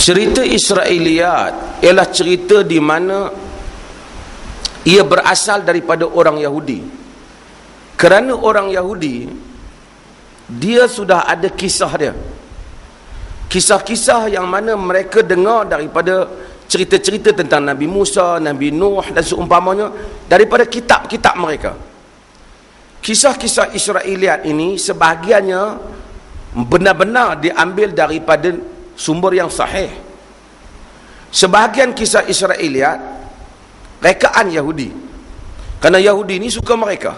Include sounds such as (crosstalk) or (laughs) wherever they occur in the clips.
cerita Israeliat ialah cerita di mana ia berasal daripada orang Yahudi. Kerana orang Yahudi dia sudah ada kisah dia. Kisah-kisah yang mana mereka dengar daripada cerita-cerita tentang Nabi Musa, Nabi Nuh dan seumpamanya daripada kitab-kitab mereka. Kisah-kisah Israeliat ini sebahagiannya benar-benar diambil daripada sumber yang sahih. Sebahagian kisah Israeliat rekaan Yahudi. Kerana Yahudi ini suka mereka.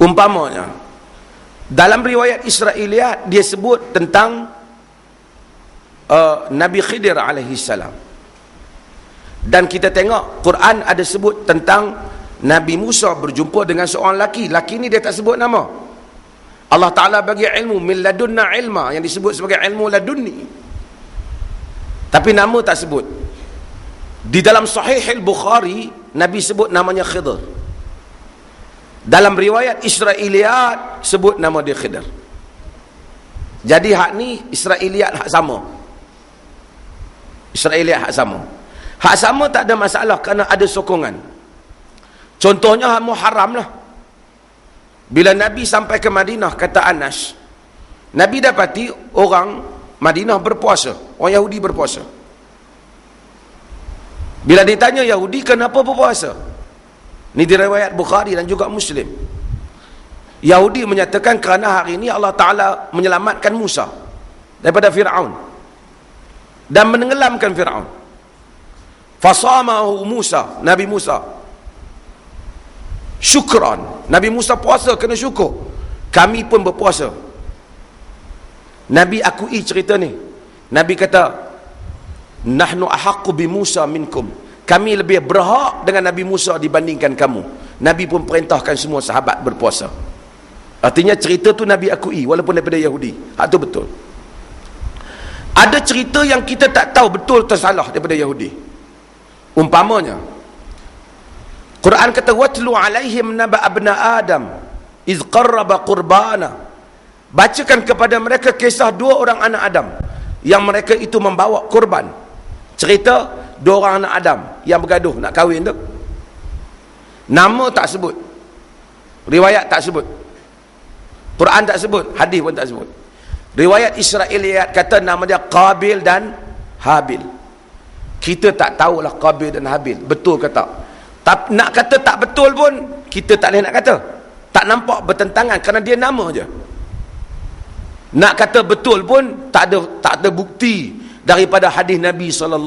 Umpamanya dalam riwayat Israeliat dia sebut tentang uh, Nabi Khidir alaihi salam. Dan kita tengok Quran ada sebut tentang Nabi Musa berjumpa dengan seorang laki laki ni dia tak sebut nama Allah Ta'ala bagi ilmu min ladunna ilma yang disebut sebagai ilmu ladunni. Tapi nama tak sebut. Di dalam sahih al-Bukhari Nabi sebut namanya Khidr. Dalam riwayat Israeliat sebut nama dia Khidr. Jadi hak ni Israeliat hak sama. Israeliat hak sama. Hak sama tak ada masalah kerana ada sokongan. Contohnya Muharram lah bila Nabi sampai ke Madinah, kata Anas, Nabi dapati orang Madinah berpuasa. Orang Yahudi berpuasa. Bila ditanya Yahudi, kenapa berpuasa? Ini diriwayat Bukhari dan juga Muslim. Yahudi menyatakan kerana hari ini Allah Ta'ala menyelamatkan Musa daripada Fir'aun. Dan menenggelamkan Fir'aun. Fasamahu Musa, Nabi Musa syukran. Nabi Musa puasa kena syukur. Kami pun berpuasa. Nabi akui cerita ni. Nabi kata nahnu ahaqqu bi Musa minkum. Kami lebih berhak dengan Nabi Musa dibandingkan kamu. Nabi pun perintahkan semua sahabat berpuasa. Artinya cerita tu Nabi akui walaupun daripada Yahudi. Hak tu betul. Ada cerita yang kita tak tahu betul atau salah daripada Yahudi. Umpamanya Quran kata watlu alaihim naba abna adam iz qarraba qurbana. Bacakan kepada mereka kisah dua orang anak Adam. Yang mereka itu membawa kurban. Cerita dua orang anak Adam yang bergaduh nak kahwin tu. Nama tak sebut. Riwayat tak sebut. Quran tak sebut hadis pun tak sebut. Riwayat Israeliat kata nama dia Qabil dan Habil. Kita tak tahulah Qabil dan Habil betul ke tak tak, nak kata tak betul pun kita tak boleh nak kata. Tak nampak bertentangan kerana dia nama je. Nak kata betul pun tak ada tak ada bukti daripada hadis Nabi SAW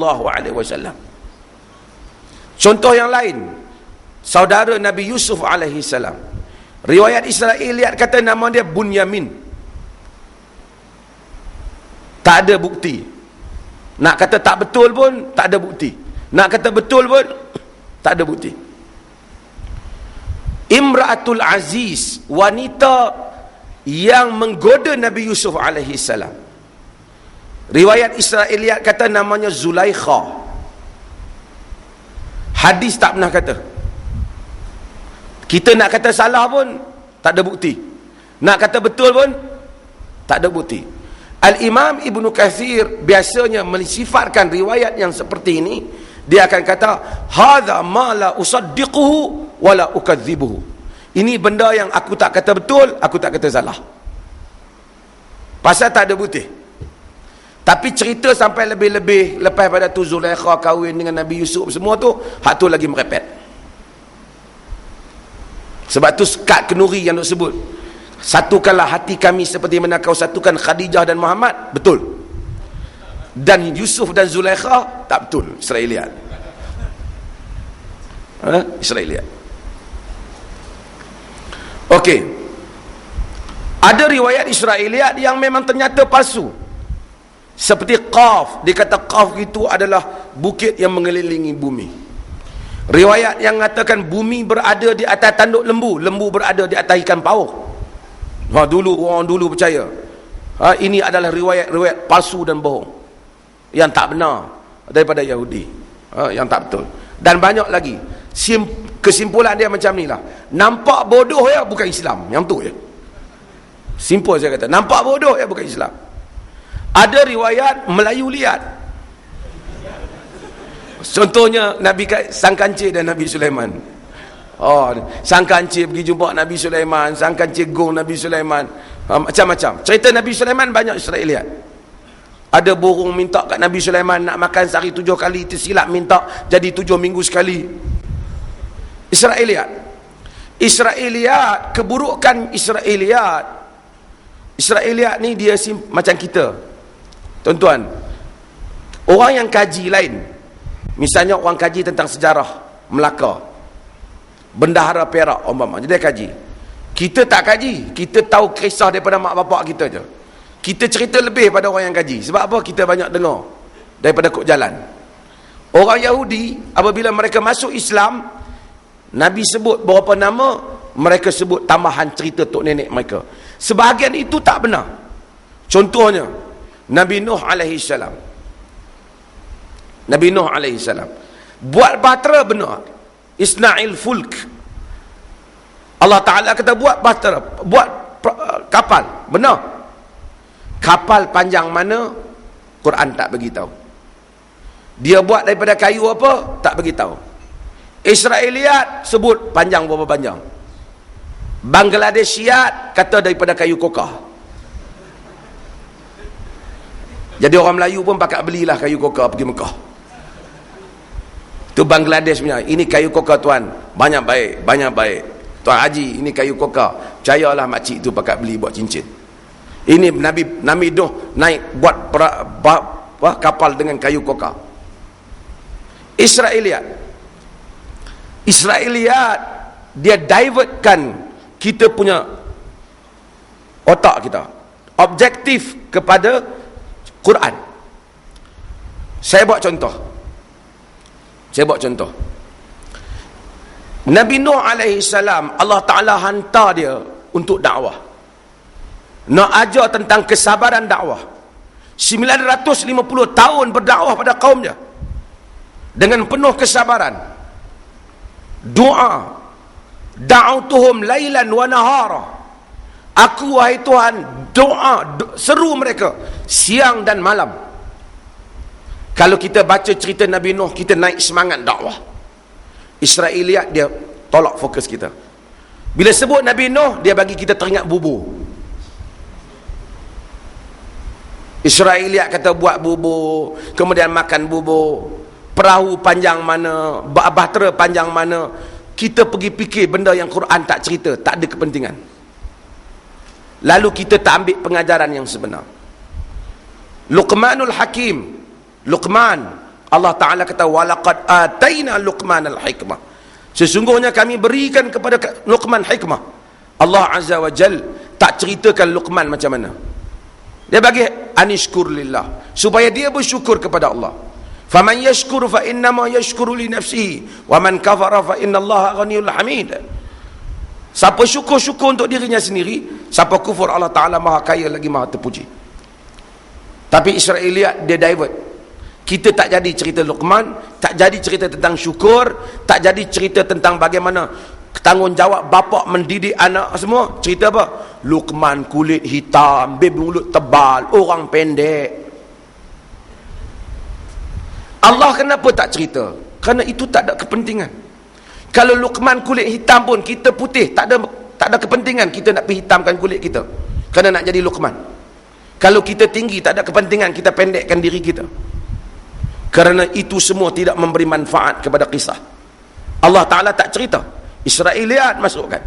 contoh yang lain saudara Nabi Yusuf AS riwayat Israel lihat kata nama dia Bunyamin. Tak ada bukti. Nak kata tak betul pun tak ada bukti. Nak kata betul pun tak ada bukti. Imra'atul Aziz wanita yang menggoda Nabi Yusuf alaihi salam. Riwayat Israeliat kata namanya Zulaikha. Hadis tak pernah kata. Kita nak kata salah pun tak ada bukti. Nak kata betul pun tak ada bukti. Al-Imam Ibn Kathir biasanya mensifatkan riwayat yang seperti ini dia akan kata hadza ma la usaddiquhu wa la ukadzibuhu ini benda yang aku tak kata betul aku tak kata salah. Pasal tak ada bukti tapi cerita sampai lebih-lebih lepas pada tu Zulaikha kahwin dengan Nabi Yusuf semua tu hak tu lagi merepet. Sebab tu sekat kenuri yang nak sebut satukanlah hati kami seperti mana kau satukan Khadijah dan Muhammad. Betul dan Yusuf dan Zulaikha? Tak betul Israeliat ha? Israeliat ok ada riwayat Israeliat yang memang ternyata palsu. Seperti Qaf. Dia kata Qaf itu adalah bukit yang mengelilingi bumi. Riwayat yang mengatakan bumi berada di atas tanduk lembu. Lembu berada di atas ikan paus ha, dulu orang dulu percaya. Ha, ini adalah riwayat-riwayat palsu dan bohong yang tak benar daripada Yahudi. Ha, yang tak betul. Dan banyak lagi. Sim, kesimpulan dia macam ni lah. Nampak bodoh ya bukan Islam. Yang tu ya simple saya kata. Nampak bodoh ya bukan Islam. Ada riwayat Melayu liat. Contohnya Nabi Sang Kancil dan Nabi Sulaiman. Oh, Sang Kancil pergi jumpa Nabi Sulaiman Sang Kancil gong Nabi Sulaiman. Ha, macam-macam. Cerita Nabi Sulaiman banyak Israeliat ada burung minta kat Nabi Sulaiman nak makan sehari tujuh kali tersilap minta jadi tujuh minggu sekali. Israeliat. Israeliat keburukan Israeliat. Israeliat ni dia sim, macam kita. Tuan-tuan orang yang kaji lain misalnya orang kaji tentang sejarah Melaka bendahara Perak umpama jadi dia kaji. Kita tak kaji kita tahu kisah daripada mak bapak kita je kita cerita lebih pada orang yang kaji sebab apa? Kita banyak dengar daripada kok jalan. Orang Yahudi apabila mereka masuk Islam Nabi sebut beberapa nama mereka sebut tambahan cerita tok nenek mereka. Sebahagian itu tak benar. Contohnya Nabi Nuh alaihi salam. Nabi Nuh alaihi salam. Buat bahtera benar. Isna'il fulk. Allah Ta'ala kata buat bahtera buat kapal. Benar kapal panjang mana Quran tak bagi tahu dia buat daripada kayu apa tak bagi tahu Israeliat sebut panjang berapa panjang. Bangladeshiat kata daripada kayu kokah. Jadi orang Melayu pun pakat belilah kayu kokah pergi Mekah. Tu Bangladesh punya ini kayu kokah tuan. Banyak baik banyak baik. Tuan Haji ini kayu kokah. Percayalah makcik tu pakat beli buat cincin ini Nabi Nabi Nuh naik buat pra, ba, ba, kapal dengan kayu kokak. Israeliat. Israeliat dia divertkan kita punya otak kita. Objektif kepada Quran. Saya buat contoh. Saya buat contoh. Nabi Nuh alaihi salam Allah Taala hantar dia untuk dakwah nak ajar tentang kesabaran dakwah. 950 tahun berdakwah pada kaumnya. Dengan penuh kesabaran. Doa. Da'utuhum lailan wa nahara. Aku wahai Tuhan doa do, seru mereka. Siang dan malam. Kalau kita baca cerita Nabi Nuh kita naik semangat dakwah. Israeliat dia tolak fokus kita. Bila sebut Nabi Nuh dia bagi kita teringat bubur Israeliat kata buat bubur kemudian makan bubur. Perahu panjang mana bahtera panjang mana. Kita pergi fikir benda yang Quran tak cerita tak ada kepentingan. Lalu kita tak ambil pengajaran yang sebenar. Luqmanul Hakim Luqman Allah Ta'ala kata walaqad atayna Luqman al-hikmah sesungguhnya kami berikan kepada Luqman hikmah. Allah Azza wa Jal tak ceritakan Luqman macam mana. Dia bagi anishkur lillah. Supaya dia bersyukur kepada Allah. Faman yashkur fa innama yashkuru li nafsihi. Wa man kafara fa innallaha ghaniyul hamid. Siapa syukur-syukur untuk dirinya sendiri siapa kufur Allah taala maha kaya lagi maha terpuji. Tapi Israeliat dia divert. Kita tak jadi cerita Luqman tak jadi cerita tentang syukur tak jadi cerita tentang bagaimana tanggungjawab bapa mendidik anak semua. Cerita apa? Luqman kulit hitam baby mulut tebal orang pendek. Allah kenapa tak cerita? Kerana itu tak ada kepentingan. Kalau Luqman kulit hitam pun kita putih tak ada tak ada kepentingan kita nak pergi hitamkan kulit kita. Kerana nak jadi Luqman kalau kita tinggi tak ada kepentingan kita pendekkan diri kita. Kerana itu semua tidak memberi manfaat kepada kisah. Allah Ta'ala tak cerita Israeliat masukkan.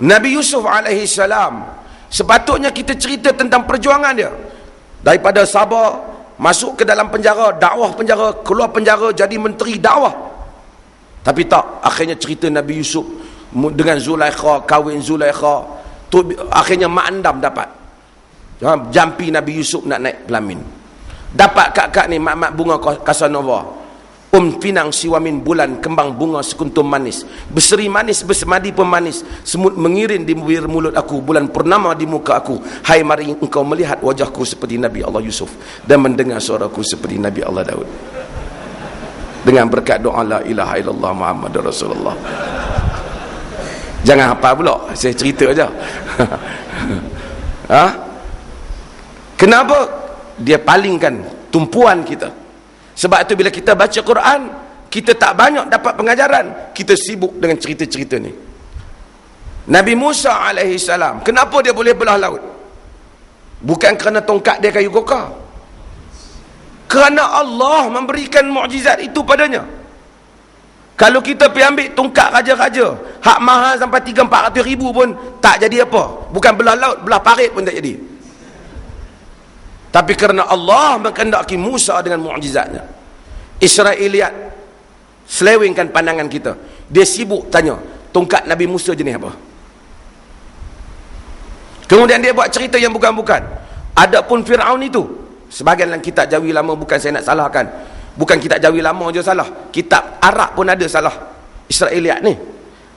Nabi Yusuf alaihi salam sepatutnya kita cerita tentang perjuangan dia. Daripada Sabah masuk ke dalam penjara dakwah penjara keluar penjara jadi menteri dakwah. Tapi tak akhirnya cerita Nabi Yusuf dengan Zulaikha kahwin Zulaikha tu akhirnya mak andam dapat. Jampi Nabi Yusuf nak naik pelamin. Dapat kak-kak ni mak-mak bunga Casanova Um pinang siwamin bulan kembang bunga sekuntum manis. Berseri manis bersemadi pun manis. Semut mengirin di mulut aku. Bulan purnama di muka aku. Hai mari engkau melihat wajahku seperti Nabi Allah Yusuf Dan mendengar suaraku seperti Nabi Allah Daud. Dengan berkat doa la ilaha illallah Muhammad Rasulullah. Jangan apa pula. Saya cerita aja. (laughs) ha? kenapa dia palingkan tumpuan kita sebab itu bila kita baca Quran kita tak banyak dapat pengajaran. Kita sibuk dengan cerita-cerita ni. Nabi Musa alaihi salam kenapa dia boleh belah laut? Bukan kerana tongkat dia kayu kokar kerana Allah memberikan mukjizat itu padanya. Kalau kita pergi ambil tongkat raja-raja hak mahal sampai 3-400 ribu pun tak jadi apa. Bukan belah laut belah parit pun tak jadi tapi kerana Allah mengendaki Musa dengan mukjizatnya. Israeliat selewengkan pandangan kita. Dia sibuk tanya tongkat Nabi Musa jenis apa? Kemudian dia buat cerita yang bukan-bukan. Adapun Fir'aun itu sebagian dalam kitab Jawi lama bukan saya nak salahkan. Bukan kitab Jawi lama je salah. Kitab Arab pun ada salah. Israeliat ni.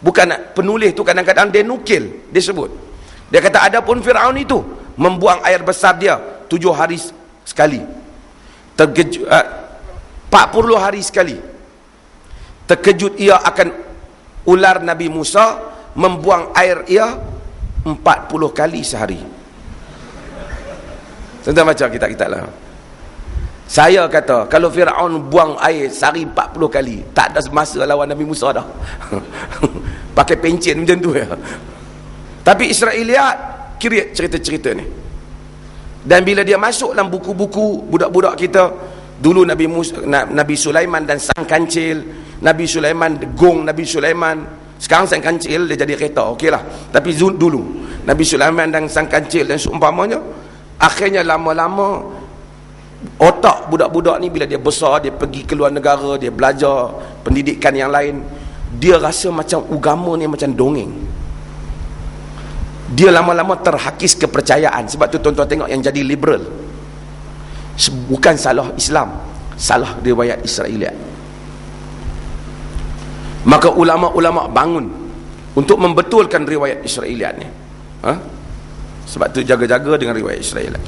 Bukan penulis tu kadang-kadang dia nukil dia sebut. Dia kata adapun Fir'aun itu membuang air besar dia tujuh hari sekali. Terkejut uh, 40 hari sekali. Terkejut ia akan ular Nabi Musa membuang air ia 40 kali sehari. Tentang macam kita kita lah. Saya kata kalau Fir'aun buang air sehari 40 kali tak ada masa lawan Nabi Musa dah. (laughs) Pakai pencen macam tu ya. Tapi Israeliat kira cerita-cerita ni dan bila dia masuk dalam buku-buku budak-budak kita dulu Nabi Musa, Nabi Sulaiman dan sang kancil Nabi Sulaiman gong Nabi Sulaiman. Sekarang sang kancil dia jadi kereta okeylah. Tapi dulu Nabi Sulaiman dan sang kancil dan seumpamanya akhirnya lama-lama otak budak-budak ni bila dia besar dia pergi ke luar negara dia belajar pendidikan yang lain dia rasa macam agama ni macam dongeng dia lama-lama terhakis kepercayaan. Sebab tu tuan-tuan tengok yang jadi liberal. Bukan salah Islam salah riwayat Israeliat. Maka ulama-ulama bangun untuk membetulkan riwayat Israeliat ni. Ha? sebab tu jaga-jaga dengan riwayat Israeliat